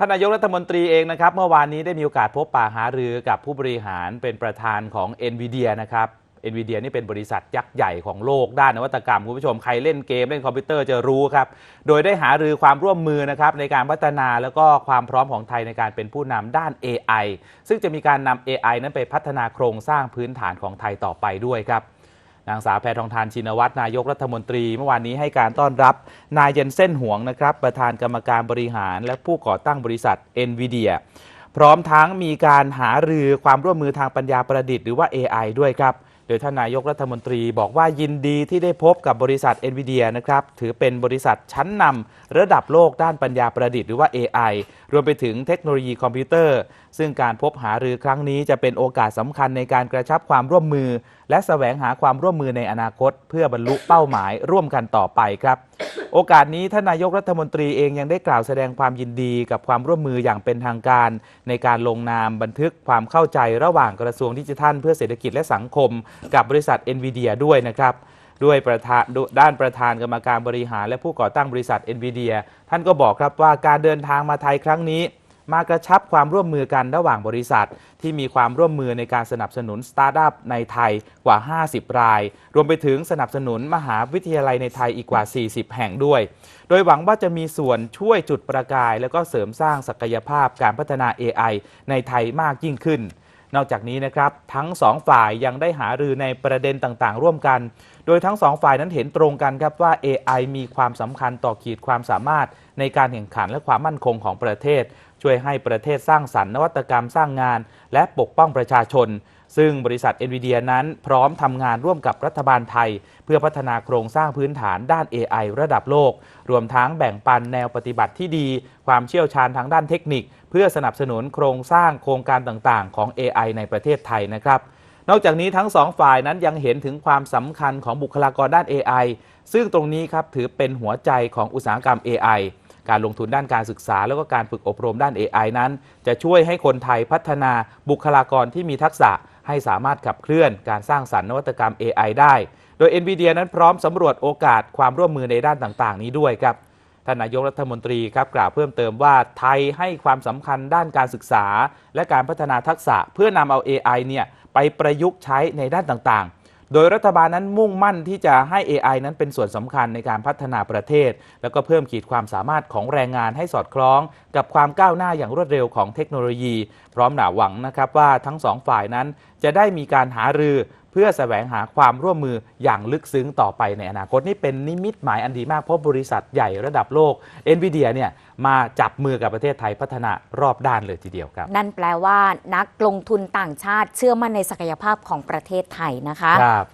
ท่านนายกรัฐมนตรีเองนะครับ เมื่อวานนี้ได้มีโอกาสพบป่าหารือกับผู้บริหารเป็นประธานของ NVIDIA นะครับ NVIDIA นี่เป็นบริษัทยักษ์ใหญ่ของโลกด้านนวัตกรรม คุณผู้ชมใครเล่นเกมเล่นคอมพิวเตอร์จะรู้ครับ โดยได้หารือความร่วมมือนะครับในการพัฒนาแล้วก็ความพร้อมของไทยในการเป็นผู้นำด้าน AI ซึ่งจะมีการนำ AI นั้นไปพัฒนาโครงสร้างพื้นฐานของไทยต่อไปด้วยครับ นางสาวแพทองทานชินวัตรนายกรัฐมนตรีเมื่อวานนี้ให้การต้อนรับนายเยนเส้นห่วงนะครับ ประธานกรรมการบริหาร และผู้ก่อตั้งบริษัท NVIDIA พร้อมทั้งมีการหารือความร่วมมือทางปัญญาประดิษฐ์หรือว่า AI ด้วยครับ โดยท่านนายกรัฐมนตรีบอกว่ายินดีที่ได้พบกับบริษัท NVIDIA นะครับ ถือเป็นบริษัทชั้นนำระดับโลกด้านปัญญาประดิษฐ์หรือว่า AI รวมไปถึงเทคโนโลยีคอมพิวเตอร์ ซึ่งการพบหารือครั้งนี้จะเป็นโอกาสสำคัญในการกระชับความร่วมมือ และแสวงหาความร่วมมือในอนาคต เพื่อบรรลุเป้าหมายร่วมกันต่อไปครับ โอกาสนี้ท่านนายกรัฐมนตรีเองยังได้กล่าวแสดงความยินดีกับความร่วมมืออย่างเป็นทางการ ในการลงนามบันทึกความเข้าใจระหว่างกระทรวงดิจิทัล เพื่อเศรษฐกิจและสังคม กับบริษัท NVIDIA ด้วยนะครับด้วยประธานด้านประธานกรรมการบริหาร และผู้ก่อตั้งบริษัท n v เดียท่านก็บอกครับว่าการเดินทางมาไทยครั้งนี้ มากระชับความร่วมมือกันระหว่างบริษัท ที่มีความร่วมมือในการสนับสนุนสตาร์ทอัพในไทยกว่า 50 ราย รวมไปถึงสนับสนุนมหาวิทยาลัยในไทยอีกกว่า 40 แห่งด้วย โดยหวังว่าจะมีส่วนช่วยจุดประกาย และก็เสริมสร้างศักยภาพการพัฒนา AI ในไทยมากยิ่งขึ้นนอกจากนี้นะครับ ทั้งสองฝ่ายยังได้หารือในประเด็นต่างๆ ร่วมกัน โดยทั้งสองฝ่ายนั้นเห็นตรงกันครับว่า AI มีความสำคัญต่อขีดความสามารถในการแข่งขันและความมั่นคงของประเทศ ช่วยให้ประเทศสร้างสรรค์นวัตกรรมสร้างงาน และปกป้องประชาชน ซึ่งบริษัท NVIDIA นั้นพร้อมทำงานร่วมกับรัฐบาลไทย เพื่อพัฒนาโครงสร้างพื้นฐานด้าน AI ระดับโลก รวมทั้งแบ่งปันแนวปฏิบัติที่ดี ความเชี่ยวชาญทางด้านเทคนิค เพื่อสนับสนุนโครงสร้างโครงการต่างๆ ของ AI ในประเทศไทยนะครับนอกจากนี้ทั้งสองฝ่ายนั้นยังเห็นถึงความสำคัญของบุคลากรด้าน AI ซึ่งตรงนี้ครับถือเป็นหัวใจของอุตสาหกรรม AI การลงทุนด้านการศึกษา แล้วก็การฝึกอบรมด้าน AI นั้น จะช่วยให้คนไทยพัฒนาบุคลากรที่มีทักษะให้สามารถขับเคลื่อนการสร้างสรรค์นวัตกรรม AI ได้ โดย NVIDIA นั้นพร้อมสำรวจโอกาสความร่วมมือในด้านต่างๆ นี้ด้วยครับท่านนายกรัฐมนตรีครับกล่าวเพิ่มเติมว่าไทยให้ความสำคัญด้านการศึกษา และการพัฒนาทักษะเพื่อนำเอา AI เนี่ยไปประยุกต์ใช้ในด้านต่างๆ โดยรัฐบาลนั้นมุ่งมั่นที่จะให้ AI นั้นเป็นส่วนสำคัญในการพัฒนาประเทศ แล้วก็เพิ่มขีดความสามารถของแรงงานให้สอดคล้อง กับความก้าวหน้าอย่างรวดเร็วของเทคโนโลยี พร้อมหนาหวังนะครับว่าทั้งสองฝ่ายนั้นจะได้มีการหารือเพื่อแสวงหาความร่วมมืออย่างลึกซึ้งต่อไปในอนาคตนี่เป็นนิมิตหมายอันดีมากเพราะบริษัทใหญ่ระดับโลก NVIDIA เนี่ยมาจับมือกับประเทศไทยพัฒนารอบด้านเลยทีเดียวครับ นั่นแปลว่านักลงทุนต่างชาติเชื่อมั่นในศักยภาพของประเทศไทยนะคะครับ